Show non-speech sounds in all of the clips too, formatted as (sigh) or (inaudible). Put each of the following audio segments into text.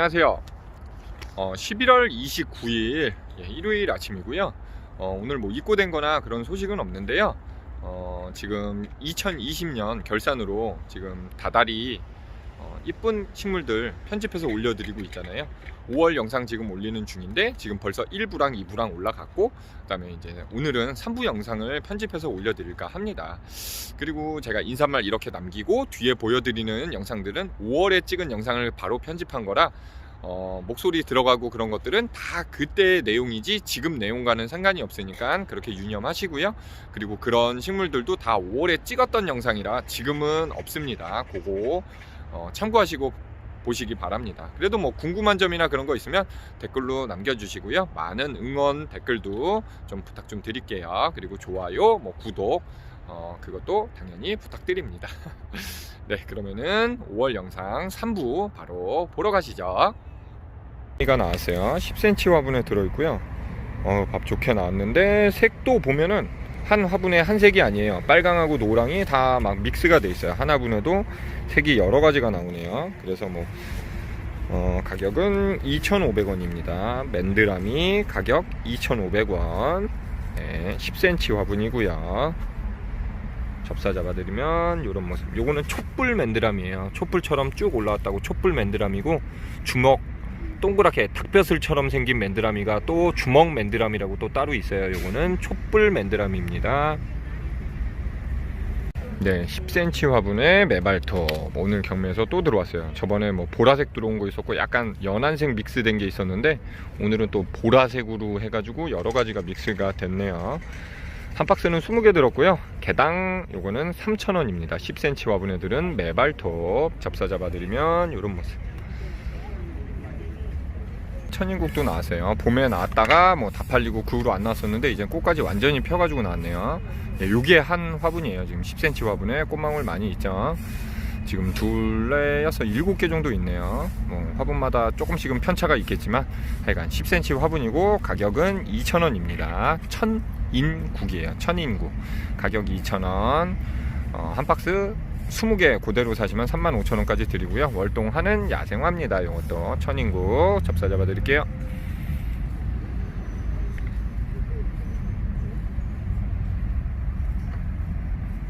안녕하세요. 어, 11월 29일 예, 일요일 아침이고요. 어, 오늘 뭐 입고된 거나 그런 소식은 없는데요. 어, 지금 2020년 결산으로 지금 다달이 어, 이쁜 식물들 편집해서 올려드리고 있잖아요. 5월 영상 지금 올리는 중인데 지금 벌써 1부랑 2부랑 올라갔고 그 다음에 이제 오늘은 3부 영상을 편집해서 올려드릴까 합니다. 그리고 제가 인사말 이렇게 남기고 뒤에 보여드리는 영상들은 5월에 찍은 영상을 바로 편집한 거라 어, 목소리 들어가고 그런 것들은 다 그때의 내용이지 지금 내용과는 상관이 없으니까 그렇게 유념하시고요. 그리고 그런 식물들도 다 5월에 찍었던 영상이라 지금은 없습니다. 그거 어, 참고하시고 보시기 바랍니다. 그래도 뭐 궁금한 점이나 그런 거 있으면 댓글로 남겨주시고요. 많은 응원 댓글도 좀 부탁 좀 드릴게요. 그리고 좋아요, 뭐 구독, 어, 그것도 당연히 부탁드립니다. (laughs) 네, 그러면은 5월 영상 3부 바로 보러 가시죠. 가 나왔어요. 10cm 화분에 들어있고요. 어, 밥 좋게 나왔는데 색도 보면은 한 화분에 한 색이 아니에요. 빨강하고 노랑이 다 막 믹스가 돼 있어요. 한 화분에도 색이 여러 가지가 나오네요. 그래서 뭐 어, 가격은 2,500원입니다. 맨드라미 가격 2,500원. 네, 10cm 화분이고요. 접사 잡아드리면 이런 모습. 요거는 촛불 맨드람이에요. 촛불처럼 쭉 올라왔다고 촛불 맨드람이고 주먹 동그랗게 닭벼슬처럼 생긴 맨드라미가 또 주먹 맨드라미라고 또 따로 있어요. 요거는 촛불 맨드라미입니다. 네, 10cm 화분에 메발톱 오늘 경매에서 또 들어왔어요. 저번에 뭐 보라색 들어온 거 있었고 약간 연한색 믹스된 게 있었는데 오늘은 또 보라색으로 해가지고 여러 가지가 믹스가 됐네요. 한 박스는 20개 들었고요. 개당 요거는 3,000원입니다. 10cm 화분 애들은 메발톱 접사 잡아드리면 이런 모습. 천인국도 나왔어요. 봄에 나왔다가 뭐 다 팔리고 그 후로 안 나왔었는데 이제 꽃까지 완전히 펴가지고 나왔네요. 예, 요게 한 화분이에요. 지금 10cm 화분에 꽃망울 많이 있죠. 지금 둘레 여섯 일곱 개 정도 있네요. 뭐 화분마다 조금씩은 편차가 있겠지만 하여간 10cm 화분이고 가격은 2,000원입니다. 천인국이에요. 천인국. 가격이 2,000원. 어, 한 박스 20개 그대로 사시면 35,000원까지 드리고요. 월동하는 야생화입니다. 이것도 천인국 접사 잡아 드릴게요.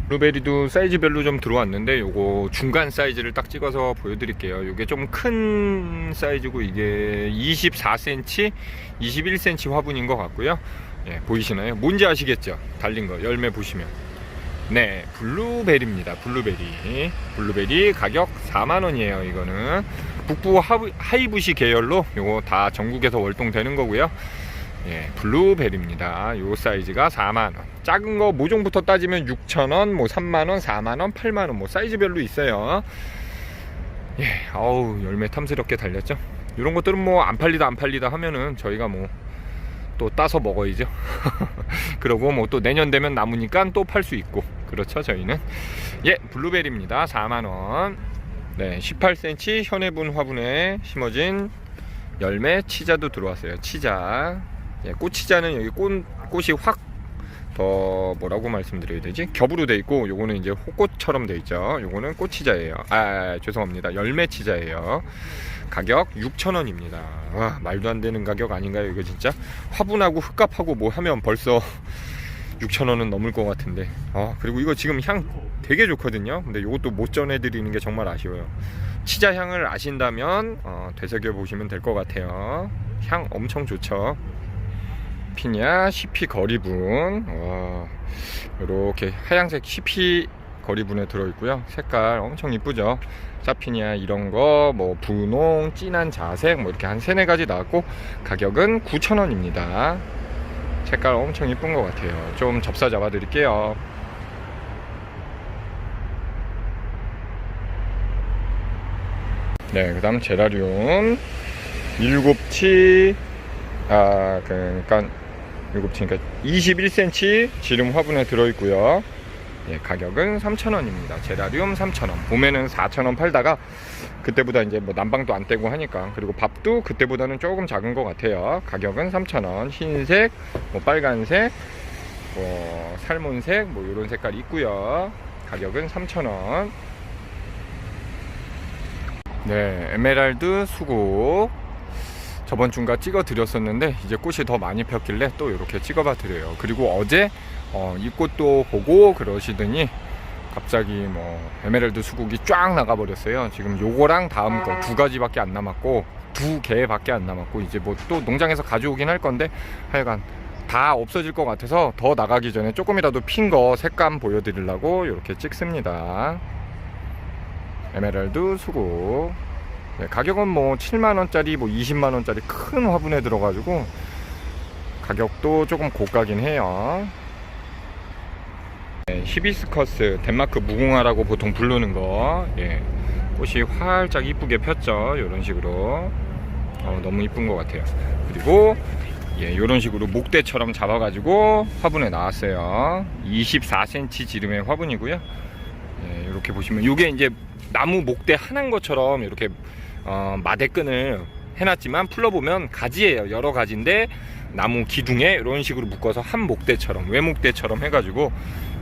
블루베리도 사이즈별로 좀 들어왔는데 요거 중간 사이즈를 딱 찍어서 보여드릴게요. 요게 좀 큰 사이즈고 이게 24cm, 21cm 화분인 것 같고요. 예, 보이시나요? 뭔지 아시겠죠? 달린 거 열매 보시면. 네, 블루베리입니다. 블루베리. 블루베리 가격 4만원이에요. 이거는 북부 하이브시 계열로 요거 다 전국에서 월동되는 거고요. 예, 블루베리입니다. 요 사이즈가 4만원. 작은 거 모종부터 따지면 6천원, 뭐 3만원, 4만원, 8만원, 뭐 사이즈별로 있어요. 예, 아우, 열매 탐스럽게 달렸죠. 이런 것들은 뭐 안 팔리다 안 팔리다 하면은 저희가 뭐 또 따서 먹어야죠. (laughs) 그러고 뭐 또 내년 되면 남으니까 또 팔 수 있고. 그렇죠, 저희는. 예, 블루베리입니다. 4만원. 네, 18cm 현해분 화분에 심어진 열매 치자도 들어왔어요. 치자. 예, 꽃치자는 여기 꽃, 꽃이 확 더 뭐라고 말씀드려야 되지? 겹으로 돼 있고 요거는 이제 호꽃처럼 돼 있죠. 요거는 꽃치자예요. 아, 아 죄송합니다. 열매 치자예요. 가격 6,000원입니다. 와, 말도 안 되는 가격 아닌가요? 이거 진짜 화분하고 흙값하고 뭐 하면 벌써 6,000원은 넘을 것 같은데. 아, 그리고 이거 지금 향 되게 좋거든요. 근데 이것도 못 전해드리는 게 정말 아쉬워요. 치자 향을 아신다면 어, 되새겨 보시면 될 것 같아요. 향 엄청 좋죠. 피냐 CP 거리분 와, 이렇게 하얀색 CP 거리분에 들어있고요 색깔 엄청 이쁘죠 사피니아 이런 거 뭐 분홍 진한 자색 뭐 이렇게 한 세네 가지 나왔고 가격은 9,000원입니다 색깔 엄청 이쁜 것 같아요. 좀 접사 잡아 드릴게요. 네, 그 다음 제라리움 일곱치 아, 그러니까 일곱치니까 21cm 지름 화분에 들어있고요 예, 가격은 3,000원입니다. 제라리움 3,000원. 봄에는 4,000원 팔다가 그때보다 이제 뭐 난방도 안 떼고 하니까 그리고 밥도 그때보다는 조금 작은 것 같아요. 가격은 3,000원. 흰색, 뭐 빨간색, 뭐 살몬색, 뭐 이런 색깔이 있고요. 가격은 3,000원. 네, 에메랄드 수국 저번 주인가 찍어 드렸었는데 이제 꽃이 더 많이 폈길래 또 이렇게 찍어 봐 드려요. 그리고 어제 어, 이 꽃도 보고 그러시더니 갑자기 뭐 에메랄드 수국이 쫙 나가 버렸어요. 지금 요거랑 다음 거 두 가지밖에 안 남았고 두 개밖에 안 남았고 이제 뭐 또 농장에서 가져오긴 할 건데 하여간 다 없어질 것 같아서 더 나가기 전에 조금이라도 핀 거 색감 보여드리려고 이렇게 찍습니다. 에메랄드 수국 네, 가격은 뭐 7만원짜리 뭐 20만원짜리 큰 화분에 들어가지고 가격도 조금 고가긴 해요 네, 히비스커스 덴마크 무궁화라고 보통 부르는 거. 예, 꽃이 활짝 이쁘게 폈죠. 이런 식으로. 어, 너무 이쁜 것 같아요. 그리고 예, 이런 식으로 목대처럼 잡아가지고 화분에 나왔어요. 24cm 지름의 화분이고요. 예, 이렇게 보시면 이게 이제 나무 목대 하나인 것처럼 이렇게 어, 마대끈을 해놨지만 풀러보면 가지예요. 여러 가지인데 나무 기둥에 이런 식으로 묶어서 한 목대처럼 외목대처럼 해가지고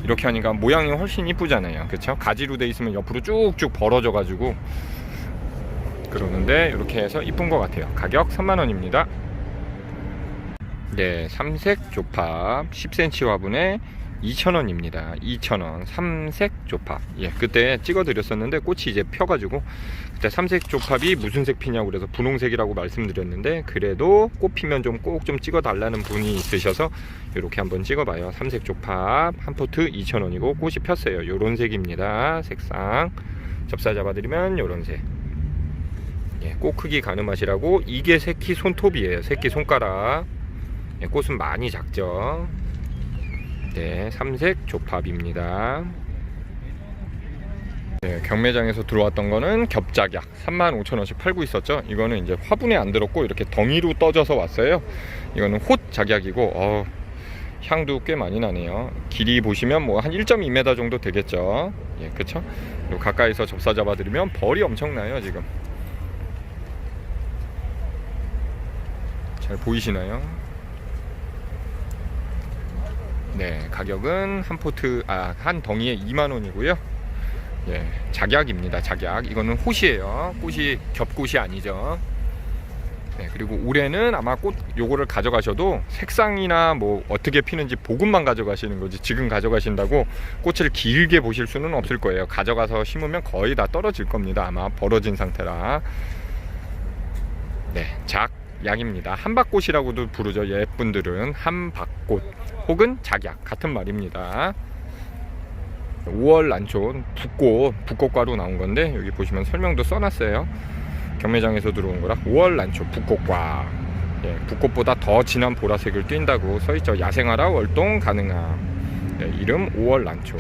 이렇게 하니까 모양이 훨씬 이쁘잖아요. 그쵸? 가지로 돼 있으면 옆으로 쭉쭉 벌어져 가지고 그러는데 이렇게 해서 이쁜 것 같아요. 가격 3만원입니다. 네 삼색 조팝 10cm 화분에 2,000원입니다. 2,000원. 삼색 조팝. 예, 그때 찍어 드렸었는데 꽃이 이제 펴가지고 그때 삼색 조팝이 무슨 색 피냐고 그래서 분홍색이라고 말씀드렸는데 그래도 꽃 피면 좀 꼭좀 찍어 달라는 분이 있으셔서 이렇게 한번 찍어봐요. 삼색 조팝 한 포트 2,000원이고 꽃이 폈어요. 요런 색입니다. 색상 접사 잡아드리면 요런 색. 예, 꽃 크기 가늠하시라고 이게 새끼 손톱이에요. 새끼 손가락. 예, 꽃은 많이 작죠. 네, 삼색 조팝입니다. 네, 경매장에서 들어왔던 거는 겹작약 35,000원씩 팔고 있었죠. 이거는 이제 화분에 안 들었고 이렇게 덩이로 떠져서 왔어요. 이거는 홑 작약이고 어, 향도 꽤 많이 나네요. 길이 보시면 뭐 한 1.2m 정도 되겠죠. 예, 그쵸? 그리고 가까이서 접사 잡아드리면 벌이 엄청나요, 지금. 잘 보이시나요? 네, 가격은 한 포트 아, 한 덩이에 2만 원이고요. 예, 작약입니다. 작약. 이거는 호시예요. 꽃이 겹꽃이 아니죠. 네, 그리고 올해는 아마 꽃 요거를 가져가셔도 색상이나 뭐 어떻게 피는지 보금만 가져가시는 거지 지금 가져가신다고 꽃을 길게 보실 수는 없을 거예요. 가져가서 심으면 거의 다 떨어질 겁니다. 아마 벌어진 상태라. 네, 작 약입니다. 한박꽃이라고도 부르죠. 예쁜들은 한박꽃 혹은 작약 같은 말입니다. 5월 난초 붓꽃 붓꽃과로 나온 건데 여기 보시면 설명도 써놨어요. 경매장에서 들어온 거라 5월 난초 붓꽃과 예, 붓꽃보다 더 진한 보라색을 띈다고 써있죠. 야생화라 월동 가능함. 예, 이름 5월 난초.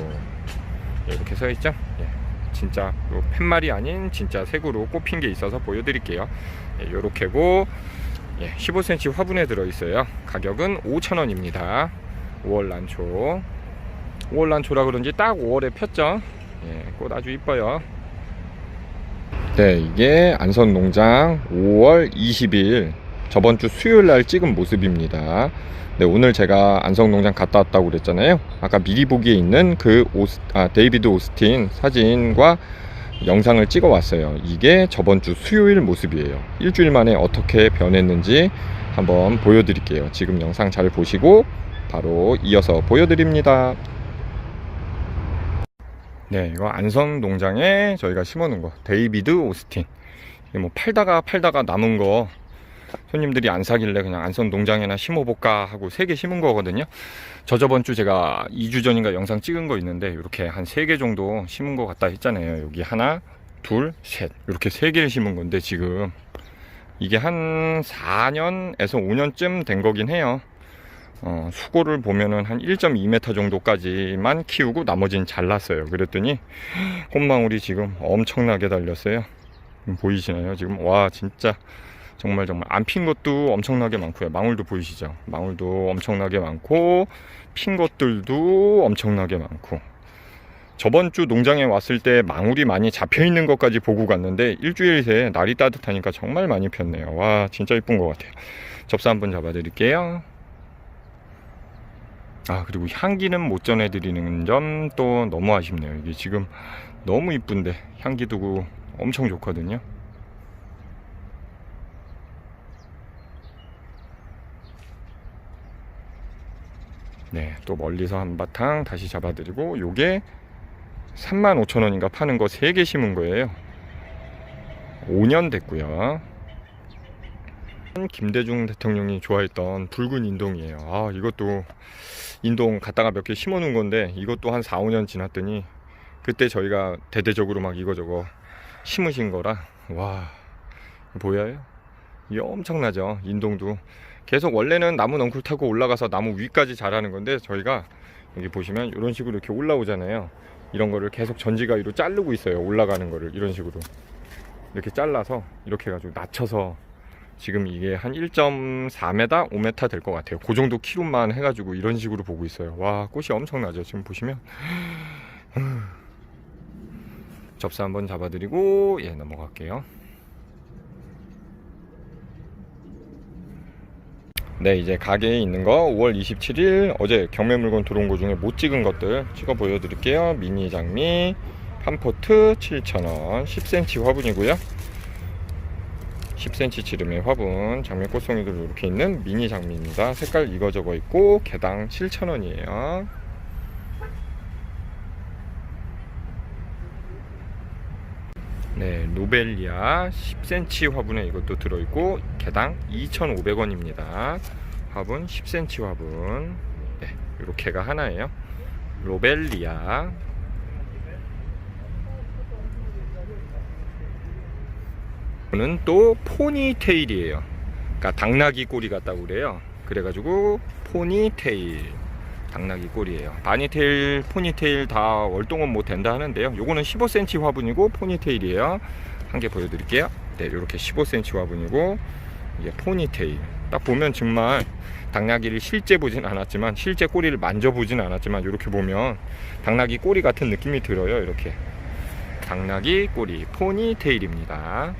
예, 이렇게 써있죠. 예, 진짜 요 팻말이 아닌 진짜 색으로 꽃핀 게 있어서 보여드릴게요. 예, 요렇게고 예, 15cm 화분에 들어있어요. 가격은 5,000원입니다. 5월 난초. 5월 난초라 그런지 딱 5월에 폈죠. 예, 꽃 아주 이뻐요. 네, 이게 안선 농장 5월 20일 저번 주 수요일 날 찍은 모습입니다. 네, 오늘 제가 안성 농장 갔다 왔다고 그랬잖아요. 아까 미리 보기에 있는 그 오스, 아, 데이비드 오스틴 사진과 영상을 찍어 왔어요. 이게 저번 주 수요일 모습이에요. 일주일 만에 어떻게 변했는지 한번 보여드릴게요. 지금 영상 잘 보시고 바로 이어서 보여드립니다. 네, 이거 안성 농장에 저희가 심어놓은 거 데이비드 오스틴. 이게 뭐 팔다가 팔다가 남은 거 손님들이 안 사길래 그냥 안성 농장에나 심어볼까 하고 세 개 심은 거거든요. 저 저번 주 제가 2주 전인가 영상 찍은 거 있는데 이렇게 한 세 개 정도 심은 거 같다 했잖아요. 여기 하나, 둘, 셋 이렇게 세 개를 심은 건데 지금 이게 한 4년에서 5년쯤 된 거긴 해요. 어, 수고를 보면은 한 1.2m 정도까지만 키우고 나머지는 잘랐어요. 그랬더니 꽃망울이 지금 엄청나게 달렸어요. 음, 보이시나요? 지금 와 진짜 정말 정말 안 핀 것도 엄청나게 많고요. 망울도 보이시죠? 망울도 엄청나게 많고 핀 것들도 엄청나게 많고 저번 주 농장에 왔을 때 망울이 많이 잡혀 있는 것까지 보고 갔는데 일주일 새 날이 따뜻하니까 정말 많이 폈네요. 와 진짜 이쁜 것 같아요. 접사 한번 잡아드릴게요. 아 그리고 향기는 못 전해드리는 점 또 너무 아쉽네요. 이게 지금 너무 이쁜데 향기도 엄청 좋거든요. 네, 또 멀리서 한바탕 다시 잡아드리고 요게 35,000원인가 파는 거 3개 심은 거예요. 5년 됐고요. 김대중 대통령이 좋아했던 붉은 인동이에요. 아, 이것도 인동 갖다가 몇 개 심어 놓은 건데 이것도 한 4, 5년 지났더니 그때 저희가 대대적으로 막 이거저거 심으신 거라 와 보여요? 이게 엄청나죠 인동도 계속 원래는 나무 넝쿨 타고 올라가서 나무 위까지 자라는 건데 저희가 여기 보시면 이런 식으로 이렇게 올라오잖아요 이런 거를 계속 전지가위로 자르고 있어요 올라가는 거를 이런 식으로 이렇게 잘라서 이렇게 해가지고 낮춰서 지금 이게 한 1.4m, 5m 될 것 같아요. 그 정도 키로만 해가지고 이런 식으로 보고 있어요. 와, 꽃이 엄청나죠. 지금 보시면. (sighs) 접사 한번 잡아드리고, 예, 넘어갈게요. 네, 이제 가게에 있는 거 5월 27일 어제 경매 물건 들어온 거 중에 못 찍은 것들 찍어 보여드릴게요. 미니 장미, 판포트 7,000원, 10cm 화분이고요. 10cm 지름의 화분, 장미 꽃송이들 이렇게 있는 미니 장미입니다. 색깔 이거 저거 있고 개당 7,000원이에요. 네, 노벨리아 10cm 화분에 이것도 들어있고 개당 2,500원입니다. 화분 10cm 화분. 네, 이렇게 가 하나예요. 로벨리아. 이거는 또 포니테일이에요. 그러니까 당나귀 꼬리 같다고 그래요. 그래가지고 포니테일. 당나귀 꼬리예요. 바니테일, 포니테일 다 월동은 못 된다 하는데요. 요거는 15cm 화분이고 포니테일이에요. 한 개 보여드릴게요. 네, 이렇게 15cm 화분이고 이게 포니테일. 딱 보면 정말 당나귀를 실제 보진 않았지만 실제 꼬리를 만져보진 않았지만 이렇게 보면 당나귀 꼬리 같은 느낌이 들어요. 이렇게 당나귀 꼬리 포니테일입니다.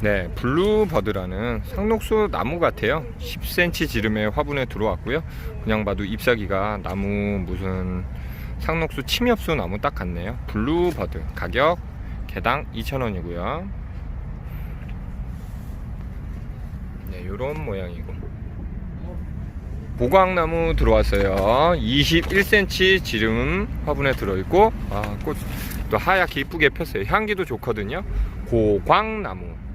네, 블루버드라는 상록수 나무 같아요. 10cm 지름의 화분에 들어왔고요. 그냥 봐도 잎사귀가 나무 무슨 상록수 침엽수 나무 딱 같네요. 블루버드 가격 개당 2,000원이고요. 네, 요런 모양이고. 보광나무 들어왔어요. 21cm 지름 화분에 들어있고, 아, 꽃, 또 하얗게 이쁘게 폈어요. 향기도 좋거든요. 고광나무.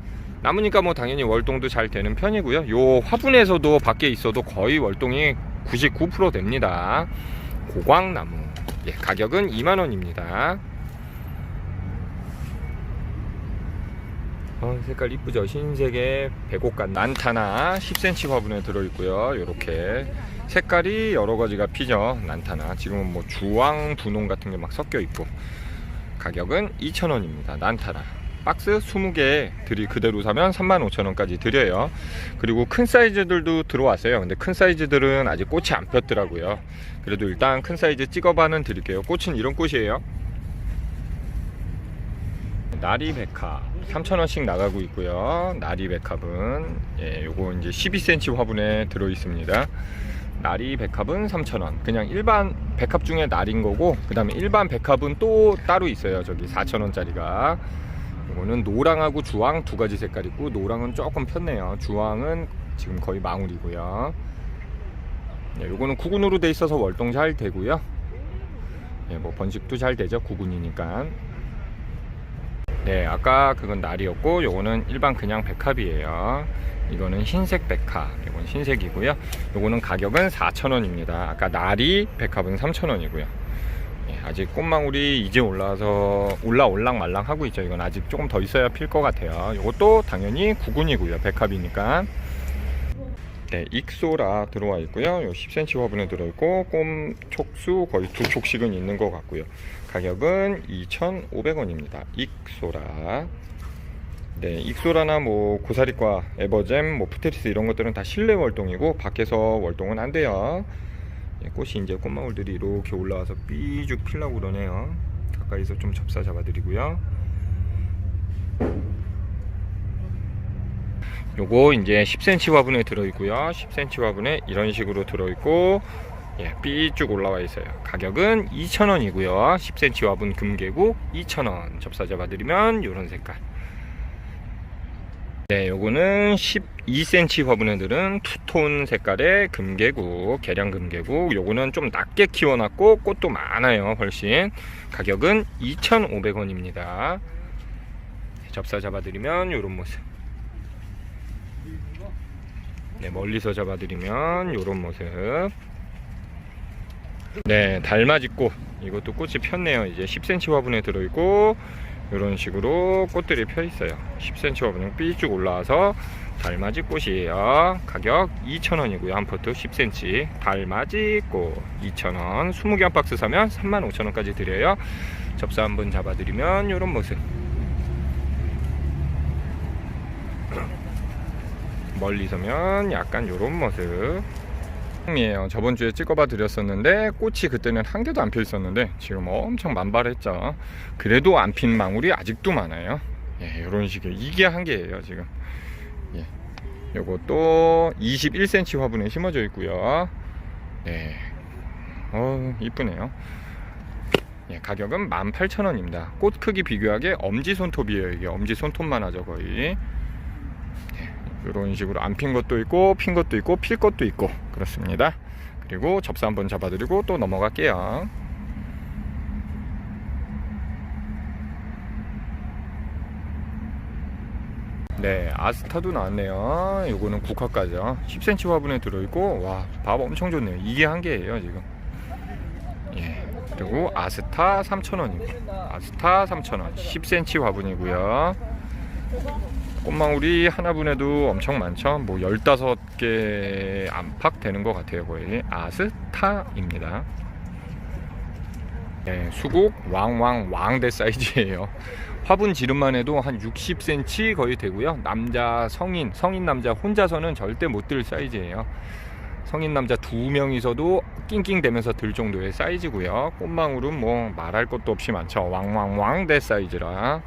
나무니까 뭐 당연히 월동도 잘 되는 편이고요. 요 화분에서도 밖에 있어도 거의 월동이 99% 됩니다. 고광나무. 예, 가격은 2만원입니다. 어, 색깔 이쁘죠? 흰색의 백옥간 난타나 10cm 화분에 들어있고요. 이렇게 색깔이 여러 가지가 피죠. 난타나. 지금은 뭐 주황, 분홍 같은 게 막 섞여 있고. 가격은 2,000원입니다. 난타나. 박스 20개 들이 그대로 사면 35,000원까지 드려요. 그리고 큰 사이즈들도 들어왔어요. 근데 큰 사이즈들은 아직 꽃이 안 폈더라고요. 그래도 일단 큰 사이즈 찍어봐는 드릴게요. 꽃은 이런 꽃이에요. 나리백합 3,000원씩 나가고 있고요. 나리백합은 예, 요거 이제 12cm 화분에 들어 있습니다. 나리 백합은 3,000원. 그냥 일반 백합 중에 날인 거고, 그 다음에 일반 백합은 또 따로 있어요. 저기 4,000원짜리가. 이거는 노랑하고 주황 두 가지 색깔 있고, 노랑은 조금 폈네요. 주황은 지금 거의 망울이고요. 네, 요거는 구근으로 돼 있어서 월동 잘 되고요. 예, 뭐 번식도 잘 되죠. 구근이니까. 네, 아까 그건 날이었고, 요거는 일반 그냥 백합이에요. 이거는 흰색 백합. 이건 흰색이고요. 요거는 가격은 4,000원입니다. 아까 날이 백합은 3,000원이고요. 예, 아직 꽃망울이 이제 올라와서 올라 올랑 말랑 하고 있죠. 이건 아직 조금 더 있어야 필 것 같아요. 이것도 당연히 구근이고요. 백합이니까. 네, 익소라 들어와 있고요. 요 10cm 화분에 들어있고 꼼 촉수 거의 두 촉씩은 있는 것 같고요. 가격은 2,500원입니다. 익소라. 네, 익소라나 뭐 고사리과, 에버잼, 뭐 푸테리스 이런 것들은 다 실내 월동이고 밖에서 월동은 안 돼요. 예, 꽃이 이제 꽃망울들이 이렇게 올라와서 삐죽 필라고 그러네요. 가까이서 좀 접사 잡아 드리고요. 요거 이제 10cm 화분에 들어있고요. 10cm 화분에 이런 식으로 들어있고 예, 삐쭉 올라와 있어요. 가격은 2,000원이고요. 10cm 화분 금계구 2,000원 접사 잡아드리면 이런 색깔. 네, 요거는 12cm 화분 애들은 투톤 색깔의 금계국, 계량 금계국. 요거는 좀 낮게 키워놨고 꽃도 많아요, 훨씬. 가격은 2,500원입니다. 접사 잡아드리면 요런 모습. 네, 멀리서 잡아드리면 요런 모습. 네, 달맞이꽃. 이것도 꽃이 폈네요. 이제 10cm 화분에 들어있고, 이런 식으로 꽃들이 펴 있어요. 10cm 화분이 삐쭉 올라와서 달맞이 꽃이에요. 가격 2,000원이고요. 한 포트 10cm 달맞이 꽃 2,000원. 20개 한 박스 사면 35,000원까지 드려요. 접사 한번 잡아드리면 이런 모습. 멀리 서면 약간 이런 모습. 이에요. 저번 주에 찍어봐 드렸었는데 꽃이 그때는 한 개도 안펴 있었는데 지금 엄청 만발했죠. 그래도 안 핀 망울이 아직도 많아요. 예, 이런 식의 이게 한 개예요 지금. 예, 요것도 21cm 화분에 심어져 있고요. 네, 어 이쁘네요. 예, 가격은 18,000원입니다. 꽃 크기 비교하게 엄지 손톱이에요. 이게 엄지 손톱만 하죠 거의. 이런 식으로 안 핀 것도 있고 핀 것도 있고 필 것도 있고. 그렇습니다. 그리고 접사 한번 잡아드리고 또 넘어갈게요. 네 아스타도 나왔네요. 요거는 국화까지요 10cm 화분에 들어있고 와 밥 엄청 좋네요. 이게 한 개예요 지금. 예 그리고 아스타 3,000원이고 아스타 3,000원. 10cm 화분이고요 꽃망울이 하나분에도 엄청 많죠. 뭐 15개 안팎 되는 것 같아요. 거의 아스타입니다. 네, 수국 왕왕 왕대 사이즈예요. (laughs) 화분 지름만 해도 한 60cm 거의 되고요. 남자 성인 성인 남자 혼자서는 절대 못 들 사이즈예요. 성인 남자 두 명이서도 낑낑대면서 들 정도의 사이즈고요. 꽃망울은 뭐 말할 것도 없이 많죠. 왕왕왕대 사이즈라.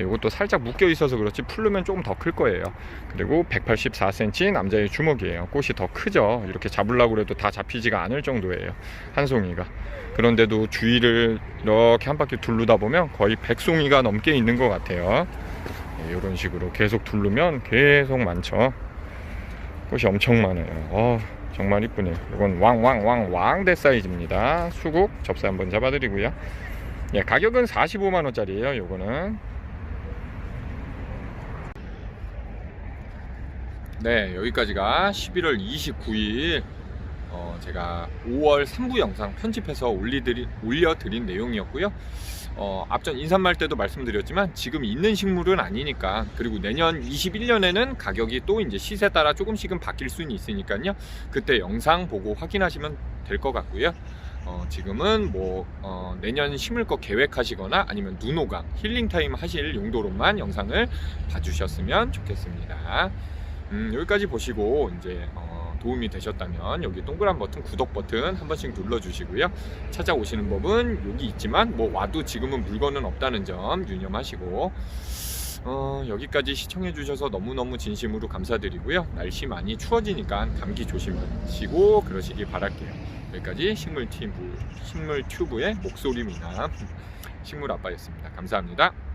네, 이것도 살짝 묶여 있어서 그렇지 풀르면 조금 더 클 거예요. 그리고 184cm 남자의 주먹이에요. 꽃이 더 크죠. 이렇게 잡으려고 해도 다 잡히지가 않을 정도예요. 한 송이가. 그런데도 주위를 이렇게 한 바퀴 둘르다 보면 거의 100송이가 넘게 있는 것 같아요. 네, 이런 식으로 계속 둘르면 계속 많죠. 꽃이 엄청 많아요. 어, 정말 이쁘네요. 이건 왕왕왕 왕대 사이즈입니다. 수국 접사 한번 잡아드리고요. 예, 가격은 45만 원짜리예요. 요거는 네, 여기까지가 11월 29일 어, 제가 5월 3부 영상 편집해서 올리드리, 올려드린 내용이었고요. 어, 앞전 인사말 때도 말씀드렸지만 지금 있는 식물은 아니니까 그리고 내년 21년에는 가격이 또 이제 시세 따라 조금씩은 바뀔 수는 있으니까요. 그때 영상 보고 확인하시면 될 것 같고요. 어, 지금은 뭐 어, 내년 심을 거 계획하시거나 아니면 눈호강 힐링 타임 하실 용도로만 영상을 봐주셨으면 좋겠습니다. 음, 여기까지 보시고 이제 어, 도움이 되셨다면 여기 동그란 버튼 구독 버튼 한 번씩 눌러주시고요. 찾아오시는 법은 여기 있지만 뭐 와도 지금은 물건은 없다는 점 유념하시고 어, 여기까지 시청해 주셔서 너무너무 진심으로 감사드리고요. 날씨 많이 추워지니까 감기 조심하시고 그러시기 바랄게요. 여기까지 식물 튜브, 식물 튜브의 목소리 미남 식물 아빠였습니다. 감사합니다.